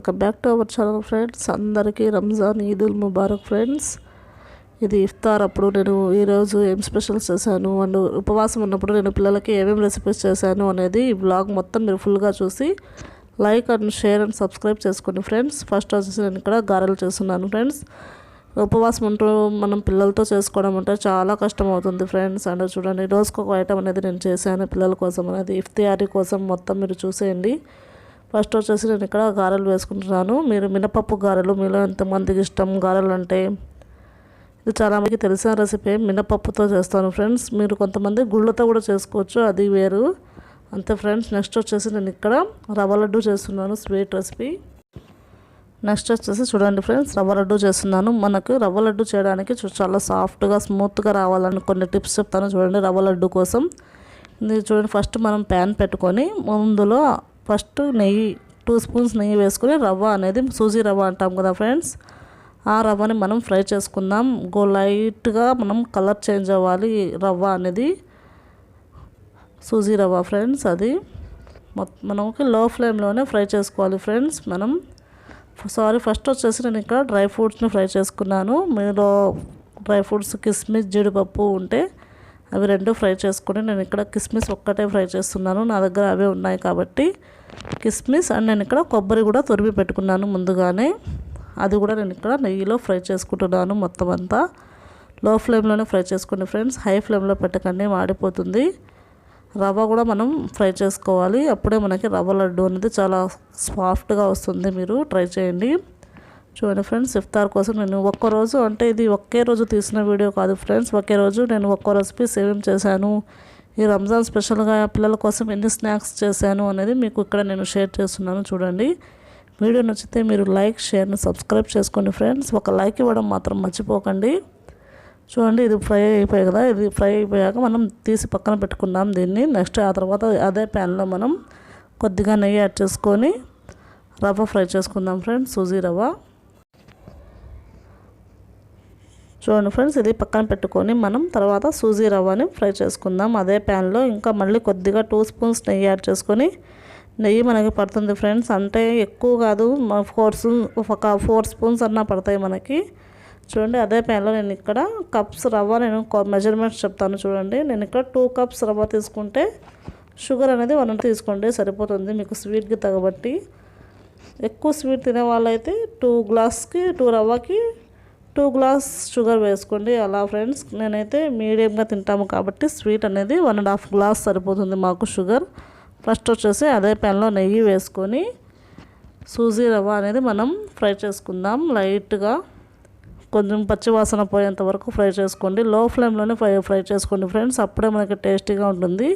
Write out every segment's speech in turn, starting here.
Welcome back to our channel friends. అందరికీ Ramzan Eid-ul Mubarak friends. ఇది ఇఫ్తార్ అప్పుడు నేను ఈరోజు ఏం స్పెషల్స్ చేశాను అండ్ ఉపవాసం ఉన్నప్పుడు నేను పిల్లలకి ఏమేమి రెసిపీస్ చేశాను అనేది ఈ బ్లాగ్ మొత్తం మీరు ఫుల్గా చూసి like and share and subscribe చేసుకోండి ఫ్రెండ్స్. ఫస్ట్ వచ్చేసి నేను ఇక్కడ గారెలు చేస్తున్నాను ఫ్రెండ్స్. ఉపవాసం ఉంటూ మనం పిల్లలతో చేసుకోవడం అంటే చాలా కష్టం అవుతుంది ఫ్రెండ్స్. అండ్ చూడండి రోజుకు ఒక ఐటమ్ అనేది నేను చేశాను పిల్లల కోసం అనేది. ఇఫ్తియారీ కోసం మొత్తం మీరు చూసేయండి. ఫస్ట్ వచ్చేసి నేను ఇక్కడ గారెలు వేసుకుంటున్నాను. మీరు మినపప్పు గారెలు మీలో ఎంతమందికి ఇష్టం గారెలు అంటే ఇది చాలా మందికి తెలిసిన రెసిపీ. మినపప్పుతో చేస్తాను ఫ్రెండ్స్. మీరు కొంతమంది గుళ్ళతో కూడా చేసుకోవచ్చు అది వేరు. అంతే ఫ్రెండ్స్. నెక్స్ట్ వచ్చేసి నేను ఇక్కడ రవ్వ లడ్డు చేస్తున్నాను స్వీట్ రెసిపీ. నెక్స్ట్ వచ్చేసి చూడండి ఫ్రెండ్స్ రవ్వ లడ్డు చేస్తున్నాను. మనకు రవ్వ లడ్డు చేయడానికి చాలా సాఫ్ట్గా స్మూత్గా రావాలని కొన్ని టిప్స్ చెప్తాను చూడండి రవ్వ లడ్డు కోసం. ఇది చూడండి ఫస్ట్ మనం ప్యాన్ పెట్టుకొని ముందులో ఫస్ట్ నెయ్యి టూ స్పూన్స్ నెయ్యి వేసుకొని రవ్వ అనేది సూజీ రవ్వ అంటాం కదా ఫ్రెండ్స్. ఆ రవ్వని మనం ఫ్రై చేసుకుందాం. గో లైట్గా మనం కలర్ చేంజ్ అవ్వాలి రవ్వ అనేది. సూజీ రవ్వ ఫ్రెండ్స్ అది. మనకి లో ఫ్లేమ్లోనే ఫ్రై చేసుకోవాలి ఫ్రెండ్స్ మనం. సారీ ఫస్ట్ వచ్చేసి నేను ఇక్కడ డ్రై ఫ్రూట్స్ని ఫ్రై చేసుకున్నాను. మీలో డ్రై ఫ్రూట్స్ కిస్మిస్ జీడిపప్పు ఉంటే అవి రెండు ఫ్రై చేసుకుని నేను ఇక్కడ కిస్మిస్ ఒక్కటే ఫ్రై చేస్తున్నాను. నా దగ్గర అవే ఉన్నాయి కాబట్టి కిస్మిస్ అండ్ నేను ఇక్కడ కొబ్బరి కూడా తురిమి పెట్టుకున్నాను ముందుగానే. అది కూడా నేను ఇక్కడ నెయ్యిలో ఫ్రై చేసుకుంటున్నాను మొత్తం అంతా. లో ఫ్లేమ్లోనే ఫ్రై చేసుకోండి ఫ్రెండ్స్. హై ఫ్లేమ్లో పెట్టకండి మాడిపోతుంది. రవ్వ కూడా మనం ఫ్రై చేసుకోవాలి. అప్పుడే మనకి రవ్వ లడ్డు అనేది చాలా సాఫ్ట్గా వస్తుంది. మీరు ట్రై చేయండి. చూడండి ఫ్రెండ్స్ ఇఫ్తార్ కోసం నేను ఒక్కరోజు అంటే ఇది ఒకే రోజు తీసిన వీడియో కాదు ఫ్రెండ్స్. ఒకే రోజు నేను ఒక్క రెసిపీ సేవ్ చేశాను. ఈ రంజాన్ స్పెషల్గా పిల్లల కోసం ఎన్ని స్నాక్స్ చేశాను అనేది మీకు ఇక్కడ నేను షేర్ చేస్తున్నాను చూడండి. వీడియో నచ్చితే మీరు లైక్ షేర్ని సబ్స్క్రైబ్ చేసుకోండి ఫ్రెండ్స్. ఒక లైక్ ఇవ్వడం మాత్రం మర్చిపోకండి. చూడండి ఇది ఫ్రై అయిపోయాయి కదా. ఇది ఫ్రై అయిపోయాక మనం తీసి పక్కన పెట్టుకున్నాం దీన్ని. నెక్స్ట్ ఆ తర్వాత అదే ప్యాన్లో మనం కొద్దిగా నెయ్యి యాడ్ చేసుకొని రవ్వ ఫ్రై చేసుకుందాం ఫ్రెండ్స్ సూజీ రవ్వ. చూడండి ఫ్రెండ్స్ ఇది పక్కన పెట్టుకొని మనం తర్వాత సూజీ రవ్వని ఫ్రై చేసుకుందాం. అదే ప్యాన్లో ఇంకా మళ్ళీ కొద్దిగా టూ స్పూన్స్ నెయ్యి యాడ్ చేసుకొని నెయ్యి మనకి పడుతుంది ఫ్రెండ్స్. అంటే ఎక్కువ కాదు ఫోర్ ఒక ఫోర్ స్పూన్స్ అన్నా పడతాయి మనకి. చూడండి అదే ప్యాన్లో నేను ఇక్కడ కప్స్ రవ్వ నేను మెజర్మెంట్స్ చెప్తాను చూడండి. నేను ఇక్కడ టూ కప్స్ రవ్వ తీసుకుంటే షుగర్ అనేది వన్ తీసుకోండి సరిపోతుంది మీకు స్వీట్కి తగబట్టి ఎక్కువ స్వీట్ తినే వాళ్ళైతే టూ గ్లాస్కి టూ రవ్వకి టూ గ్లాస్ షుగర్ వేసుకోండి. అలా ఫ్రెండ్స్ నేనైతే మీడియంగా తింటాము కాబట్టి స్వీట్ అనేది వన్ అండ్ హాఫ్ గ్లాస్ సరిపోతుంది మాకు షుగర్. ఫస్ట్ వచ్చేసి అదే పెన్లో నెయ్యి వేసుకొని సూజీ రవ్వ అనేది మనం ఫ్రై చేసుకుందాం. లైట్గా కొంచెం పచ్చివాసన పోయేంత వరకు ఫ్రై చేసుకోండి. లో ఫ్లేమ్లోనే ఫ్రై ఫ్రై చేసుకోండి ఫ్రెండ్స్. అప్పుడే మనకి టేస్టీగా ఉంటుంది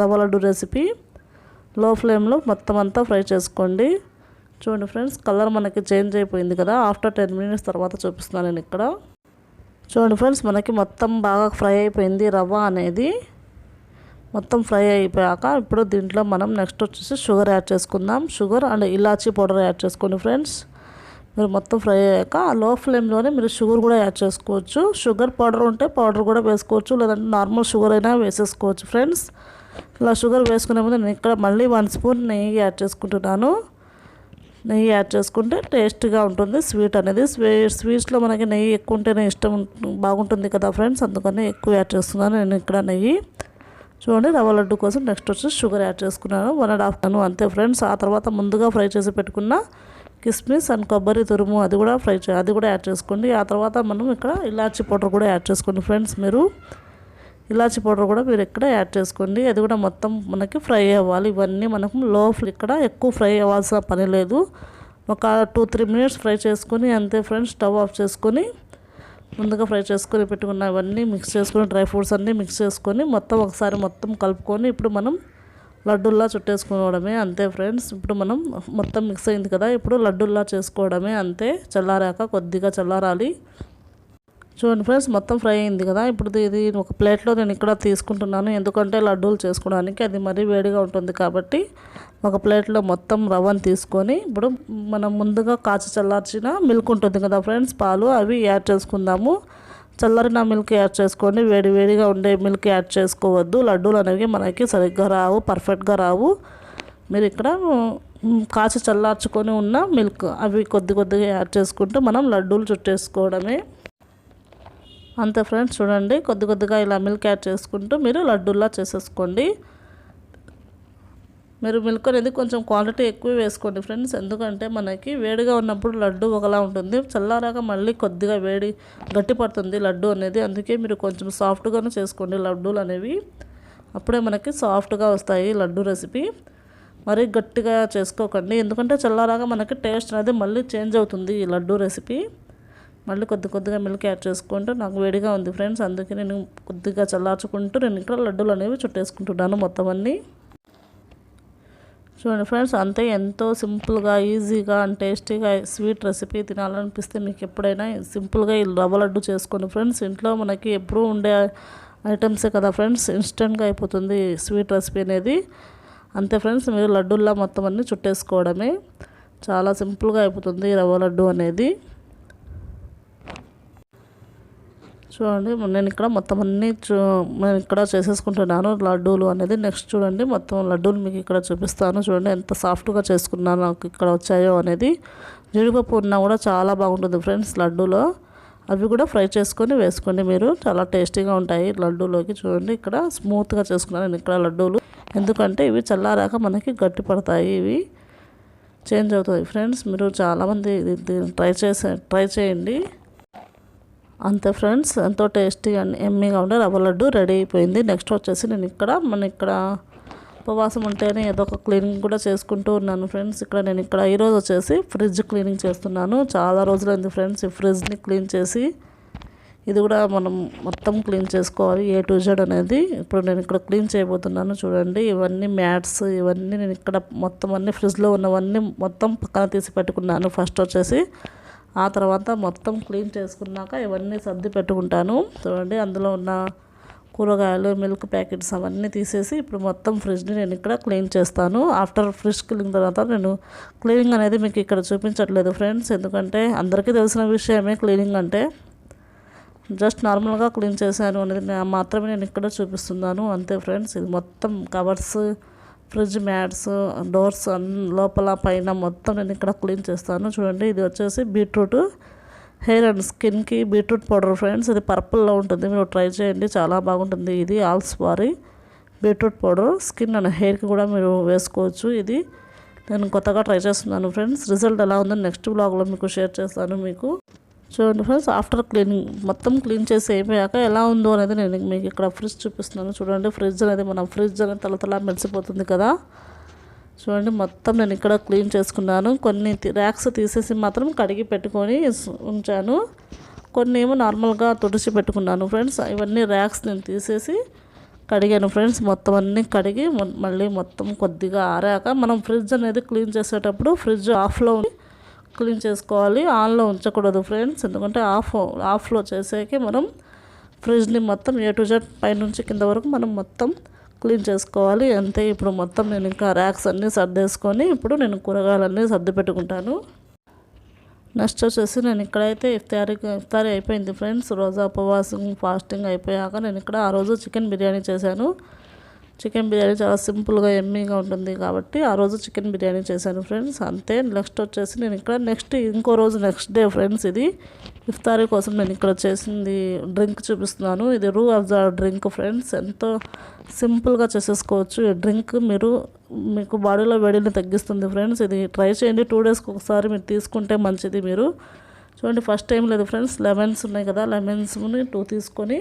రవ్వ లడ్డు రెసిపీ. లో ఫ్లేమ్లో మొత్తం అంతా ఫ్రై చేసుకోండి. చూడండి ఫ్రెండ్స్ కలర్ మనకి చేంజ్ అయిపోయింది కదా. ఆఫ్టర్ టెన్ మినిట్స్ తర్వాత చూపిస్తున్నాను నేను ఇక్కడ. చూడండి ఫ్రెండ్స్ మనకి మొత్తం బాగా ఫ్రై అయిపోయింది రవ్వ అనేది. మొత్తం ఫ్రై అయిపోయాక ఇప్పుడు దీంట్లో మనం నెక్స్ట్ వచ్చేసి షుగర్ యాడ్ చేసుకుందాం. షుగర్ అండ్ ఇలాచీ పౌడర్ యాడ్ చేసుకోండి ఫ్రెండ్స్. మీరు మొత్తం ఫ్రై అయ్యాక లో ఫ్లేమ్లోనే మీరు షుగర్ కూడా యాడ్ చేసుకోవచ్చు. షుగర్ పౌడర్ ఉంటే పౌడర్ కూడా వేసుకోవచ్చు లేదంటే నార్మల్ షుగర్ అయినా వేసేసుకోవచ్చు ఫ్రెండ్స్. ఇలా షుగర్ వేసుకునే ముందు నేను ఇక్కడ మళ్ళీ వన్ స్పూన్ నెయ్యి యాడ్ చేసుకుంటున్నాను. నెయ్యి యాడ్ చేసుకుంటే టేస్ట్గా ఉంటుంది. స్వీట్ అనేది స్వీ స్వీట్స్లో మనకి నెయ్యి ఎక్కువ ఉంటేనే ఇష్టం బాగుంటుంది కదా ఫ్రెండ్స్? అందుకని ఎక్కువ యాడ్ చేస్తున్నాను. నేను ఇక్కడ నెయ్యి చూడండి రవ్వ లడ్డు కోసం నెక్స్ట్ వచ్చి షుగర్ యాడ్ చేసుకున్నాను. వన్ అండ్ హాఫ్ అంతే ఫ్రెండ్స్. ఆ తర్వాత ముందుగా ఫ్రై చేసి పెట్టుకున్న కిస్మిస్ అండ్ కొబ్బరి తురుము అది కూడా ఫ్రై చే అది కూడా యాడ్ చేసుకోండి. ఆ తర్వాత మనం ఇక్కడ ఇలాచి పౌడర్ కూడా యాడ్ చేసుకోండి ఫ్రెండ్స్ మీరు. ఇలాచీ పౌడర్ కూడా మీరు ఇక్కడ యాడ్ చేసుకోండి. అది కూడా మొత్తం మనకి ఫ్రై అవ్వాలి. ఇవన్నీ మనకు లో ఇక్కడ ఎక్కువ ఫ్రై అవ్వాల్సిన పని లేదు. ఒక టూ త్రీ మినిట్స్ ఫ్రై చేసుకొని అంతే ఫ్రెండ్స్ స్టవ్ ఆఫ్ చేసుకొని ముందుగా ఫ్రై చేసుకొని పెట్టుకున్న అవన్నీ మిక్స్ చేసుకొని డ్రై ఫ్రూట్స్ అన్నీ మిక్స్ చేసుకొని మొత్తం ఒకసారి మొత్తం కలుపుకొని ఇప్పుడు మనం లడ్డుల్లా చుట్టేసుకోవడమే. అంతే ఫ్రెండ్స్ ఇప్పుడు మనం మొత్తం మిక్స్ అయింది కదా ఇప్పుడు లడ్డుల్లా చేసుకోవడమే. అంతే చల్లారాక కొద్దిగా చల్లారాలి. చూడండి ఫ్రెండ్స్ మొత్తం ఫ్రై అయింది కదా. ఇప్పుడు ఇది ఒక ప్లేట్లో నేను ఇక్కడ తీసుకుంటున్నాను. ఎందుకంటే లడ్డూలు చేసుకోవడానికి అది మరీ వేడిగా ఉంటుంది కాబట్టి ఒక ప్లేట్లో మొత్తం రవ్వను తీసుకొని ఇప్పుడు మనం ముందుగా కాచి చల్లార్చిన మిల్క్ ఉంటుంది కదా ఫ్రెండ్స్ పాలు అవి యాడ్ చేసుకుందాము. చల్లరిన మిల్క్ యాడ్ చేసుకోండి వేడి వేడిగా ఉండే మిల్క్ యాడ్ చేసుకోవద్దు. లడ్డూలు అనేవి మనకి సరిగ్గా రావు పర్ఫెక్ట్గా రావు. మీరు ఇక్కడ కాచి చల్లార్చుకొని ఉన్న మిల్క్ అవి కొద్ది కొద్దిగా యాడ్ చేసుకుంటూ మనం లడ్డూలు చుట్టేసుకోవడమే. అంతే ఫ్రెండ్స్ చూడండి. కొద్ది కొద్దిగా ఇలా మిల్క్ యాడ్ చేసుకుంటూ మీరు లడ్డూల్లా చేసేసుకోండి. మీరు మిల్క్ అనేది కొంచెం క్వాంటిటీ ఎక్కువ వేసుకోండి ఫ్రెండ్స్. ఎందుకంటే మనకి వేడిగా ఉన్నప్పుడు లడ్డు ఒకలా ఉంటుంది. చల్లారాక మళ్ళీ కొద్దిగా వేడి గట్టి పడుతుంది లడ్డు అనేది. అందుకే మీరు కొంచెం సాఫ్ట్గానే చేసుకోండి లడ్డూలు అనేవి. అప్పుడే మనకి సాఫ్ట్గా వస్తాయి లడ్డు రెసిపీ. మరీ గట్టిగా చేసుకోకండి. ఎందుకంటే చల్లారాక మనకి టేస్ట్ అనేది మళ్ళీ చేంజ్ అవుతుంది ఈ లడ్డు రెసిపీ. మళ్ళీ కొద్ది కొద్దిగా మిల్క్ యాడ్ చేసుకుంటూ నాకు వేడిగా ఉంది ఫ్రెండ్స్. అందుకే నేను కొద్దిగా చల్లార్చుకుంటూ నేను ఇక్కడ లడ్డూలు అనేవి చుట్టేసుకుంటున్నాను మొత్తం అన్నీ. చూడండి ఫ్రెండ్స్ అంతే ఎంతో సింపుల్గా ఈజీగా అండ్ టేస్టీగా స్వీట్ రెసిపీ తినాలనిపిస్తే మీకు ఎప్పుడైనా సింపుల్గా ఈ రవ్వ లడ్డు చేసుకోండి ఫ్రెండ్స్. ఇంట్లో మనకి ఎప్పుడూ ఉండే ఐటమ్సే కదా ఫ్రెండ్స్ ఇన్స్టెంట్గా అయిపోతుంది స్వీట్ రెసిపీ అనేది. అంతే ఫ్రెండ్స్ మీరు లడ్డూల్లా మొత్తం అన్నీ చుట్టేసుకోవడమే. చాలా సింపుల్గా అయిపోతుంది రవ్వ లడ్డు అనేది. చూడండి నేను ఇక్కడ మొత్తం అన్నీ చూ నేను ఇక్కడ చేసేసుకుంటున్నాను లడ్డూలు అనేది. నెక్స్ట్ చూడండి మొత్తం లడ్డూలు మీకు ఇక్కడ చూపిస్తాను. చూడండి ఎంత సాఫ్ట్గా చేసుకున్నాను నాకు ఇక్కడ వచ్చాయో అనేది. జీడిపప్పు ఉన్నా కూడా చాలా బాగుంటుంది ఫ్రెండ్స్ లడ్డూలో. అవి కూడా ఫ్రై చేసుకొని వేసుకోండి మీరు. చాలా టేస్టీగా ఉంటాయి లడ్డూలోకి. చూడండి ఇక్కడ స్మూత్గా చేసుకున్నాను నేను ఇక్కడ లడ్డూలు. ఎందుకంటే ఇవి చల్లారాక మనకి గట్టి పడతాయి ఇవి. చేంజ్ అవుతాయి ఫ్రెండ్స్. మీరు చాలామంది ట్రై చేసే ట్రై చేయండి. అంతే ఫ్రెండ్స్ ఎంతో టేస్టీ అండ్ ఎమ్మీగా ఉండే రవ్వ లడ్డు రెడీ అయిపోయింది. నెక్స్ట్ వచ్చేసి నేను ఇక్కడ మన ఇక్కడ ఉపవాసం ఉంటేనే ఏదో ఒక క్లీనింగ్ కూడా చేసుకుంటూ ఉన్నాను ఫ్రెండ్స్. ఇక్కడ నేను ఇక్కడ ఈరోజు వచ్చేసి ఫ్రిడ్జ్ క్లీనింగ్ చేస్తున్నాను. చాలా రోజులైంది ఫ్రెండ్స్ ఈ ఫ్రిడ్జ్ని క్లీన్ చేసి. ఇది కూడా మనం మొత్తం క్లీన్ చేసుకోవాలి ఏ టు జెడ్ అనేది. ఇప్పుడు నేను ఇక్కడ క్లీన్ చేయబోతున్నాను చూడండి. ఇవన్నీ మ్యాట్స్ ఇవన్నీ నేను ఇక్కడ మొత్తం అన్ని ఫ్రిడ్జ్లో ఉన్నవన్నీ మొత్తం పక్కన తీసి పెట్టుకున్నాను. ఫస్ట్ వచ్చేసి ఆ తర్వాత మొత్తం క్లీన్ చేసుకున్నాక ఇవన్నీ సర్ది పెట్టుకుంటాను. చూడండి అందులో ఉన్న కూరగాయలు మిల్క్ ప్యాకెట్స్ అవన్నీ తీసేసి ఇప్పుడు మొత్తం ఫ్రిడ్జ్ని నేను ఇక్కడ క్లీన్ చేస్తాను. ఆఫ్టర్ ఫ్రిడ్జ్ క్లీన్ తర్వాత నేను క్లీనింగ్ అనేది మీకు ఇక్కడ చూపించట్లేదు ఫ్రెండ్స్. ఎందుకంటే అందరికీ తెలిసిన విషయమే క్లీనింగ్ అంటే. జస్ట్ నార్మల్గా క్లీన్ చేశాను అనేది మాత్రమే నేను ఇక్కడ చూపిస్తున్నాను. అంతే ఫ్రెండ్స్ ఇది మొత్తం కవర్స్ ఫ్రిడ్జ్ మ్యాట్స్ డోర్స్ లోపల పైన మొత్తం నేను ఇక్కడ క్లీన్ చేస్తాను. చూడండి ఇది వచ్చేసి బీట్రూట్ హెయిర్ అండ్ స్కిన్కి బీట్రూట్ పౌడర్ ఫ్రెండ్స్. ఇది పర్పుల్లో ఉంటుంది. మీరు ట్రై చేయండి. చాలా బాగుంటుంది. ఇది ఆల్స్ వారి బీట్రూట్ పౌడర్. స్కిన్ అండ్ హెయిర్కి కూడా మీరు వేసుకోవచ్చు ఇది. నేను కొత్తగా ట్రై చేస్తున్నాను ఫ్రెండ్స్. రిజల్ట్ ఎలా ఉందో నెక్స్ట్ బ్లాగ్లో మీకు షేర్ చేస్తాను మీకు. చూడండి ఫ్రెండ్స్ ఆఫ్టర్ క్లీనింగ్ మొత్తం క్లీన్ చేసి అయిపోయాక ఎలా ఉందో అనేది నేను మీకు ఇక్కడ ఫ్రిడ్జ్ చూపిస్తున్నాను. చూడండి ఫ్రిడ్జ్ అనేది మనం ఫ్రిడ్జ్ అనేది తలతలా మెరిసిపోతుంది కదా. చూడండి మొత్తం నేను ఇక్కడ క్లీన్ చేసుకున్నాను. కొన్ని ర్యాక్స్ తీసేసి మాత్రం కడిగి పెట్టుకొని ఉంచాను. కొన్ని ఏమో నార్మల్గా తుడిచి పెట్టుకున్నాను ఫ్రెండ్స్. ఇవన్నీ ర్యాక్స్ నేను తీసేసి కడిగాను ఫ్రెండ్స్. మొత్తం అన్నీ కడిగి మళ్ళీ మొత్తం కొద్దిగా ఆరాక మనం ఫ్రిడ్జ్ అనేది క్లీన్ చేసేటప్పుడు ఫ్రిడ్జ్ ఆఫ్లో ఉండి క్లీన్ చేసుకోవాలి ఆన్లో ఉంచకూడదు ఫ్రెండ్స్. ఎందుకంటే ఆఫ్ ఆఫ్లో చేసాకే మనం ఫ్రిడ్జ్ని మొత్తం ఏ టు జెడ్ పైనుంచి కింద వరకు మనం మొత్తం క్లీన్ చేసుకోవాలి. అంతే ఇప్పుడు మొత్తం నేను ఇంకా ర్యాక్స్ అన్నీ సర్దేసుకొని ఇప్పుడు నేను కూరగాయలన్నీ సర్ది పెట్టుకుంటాను. నెక్స్ట్ వచ్చేసి నేను ఇక్కడైతే ఇఫ్తారీ ఇఫ్తారీ అయిపోయింది ఫ్రెండ్స్. రోజా ఉపవాసం ఫాస్టింగ్ అయిపోయాక నేను ఇక్కడ ఆ రోజు చికెన్ బిర్యానీ చేశాను. చికెన్ బిర్యానీ చాలా సింపుల్గా ఎమ్మీగా ఉంటుంది కాబట్టి ఆ రోజు చికెన్ బిర్యానీ చేశాను ఫ్రెండ్స్. అంతే నెక్స్ట్ వచ్చేసి నేను ఇక్కడ నెక్స్ట్ ఇంకో రోజు నెక్స్ట్ డే ఫ్రెండ్స్ ఇది. ఇఫ్తారీ కోసం నేను ఇక్కడ చేసింది డ్రింక్ చూపిస్తున్నాను. ఇది రూ ద డ్రింక్ ఫ్రెండ్స్. ఎంతో సింపుల్గా చేసేసుకోవచ్చు. ఈ డ్రింక్ మీరు మీకు బాడీలో వేడిని తగ్గిస్తుంది ఫ్రెండ్స్. ఇది ట్రై చేయండి. టూ డేస్కి ఒకసారి మీరు తీసుకుంటే మంచిది మీరు. చూడండి ఫస్ట్ టైం లేదు ఫ్రెండ్స్. లెమన్స్ ఉన్నాయి కదా లెమన్స్ని టూ తీసుకొని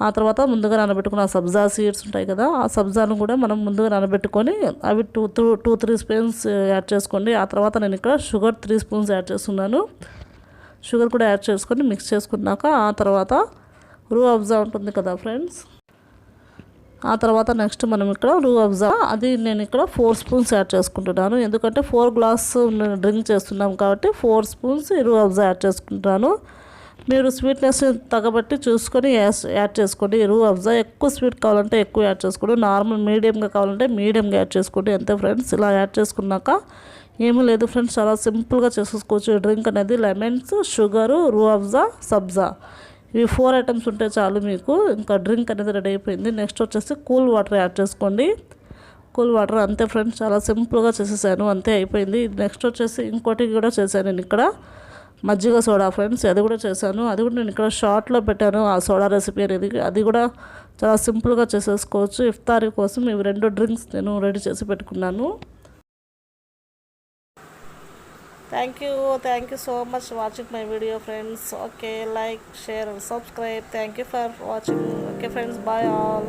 ఆ తర్వాత ముందుగా నానబెట్టుకున్న సబ్జా సీడ్స్ ఉంటాయి కదా ఆ సబ్జాను కూడా మనం ముందుగా నానబెట్టుకొని అవి two two two three spoons add చేసుకోండి. ఆ తర్వాత నేను ఇక్కడ షుగర్ త్రీ స్పూన్స్ యాడ్ చేస్తున్నాను. షుగర్ కూడా యాడ్ చేసుకొని మిక్స్ చేసుకున్నాక ఆ తర్వాత రూ అబ్జా ఉంటుంది కదా ఫ్రెండ్స్. ఆ తర్వాత నెక్స్ట్ మనం ఇక్కడ రూ అబ్జా అది నేను ఇక్కడ ఫోర్ స్పూన్స్ యాడ్ చేసుకుంటున్నాను. ఎందుకంటే ఫోర్ గ్లాస్ డ్రింక్ చేస్తున్నాం కాబట్టి ఫోర్ స్పూన్స్ రూ అబ్జా యాడ్ చేసుకుంటాను మీరు స్వీట్నెస్ తగ్గబట్టి చూసుకొని యాడ్ చేసుకోండి. రూ అబ్జా ఎక్కువ స్వీట్ కావాలంటే ఎక్కువ యాడ్ చేసుకోండి. నార్మల్ మీడియంగా కావాలంటే మీడియంగా యాడ్ చేసుకోండి. అంతే ఫ్రెండ్స్ ఇలా యాడ్ చేసుకున్నాక ఏమీ లేదు ఫ్రెండ్స్. చాలా సింపుల్గా చేసేసుకోవచ్చు డ్రింక్ అనేది లెమన్స్ షుగరు రూ అబ్జా సబ్జా. ఇవి ఫోర్ ఐటమ్స్ ఉంటే చాలు మీకు. ఇంకా డ్రింక్ అనేది రెడీ అయిపోయింది. నెక్స్ట్ వచ్చేసి కూల్ వాటర్ యాడ్ చేసుకోండి. కూల్ వాటర్ అంతే ఫ్రెండ్స్. చాలా సింపుల్గా చేసేసాను. అంతే అయిపోయింది. నెక్స్ట్ వచ్చేసి ఇంకోటి కూడా చేశాను నేను ఇక్కడ. మజ్జిగ సోడా ఫ్రెండ్స్ అది కూడా చేశాను. అది కూడా నేను ఇక్కడ షార్ట్లో పెట్టాను ఆ సోడా రెసిపీ అనేది. అది కూడా చాలా సింపుల్గా చేసేసుకోవచ్చు. ఇఫ్తారీ కోసం ఇవి రెండు డ్రింక్స్ నేను రెడీ చేసి పెట్టుకున్నాను. Thank you thank you so much watching my video friends okay like share and subscribe thank you for watching okay friends bye all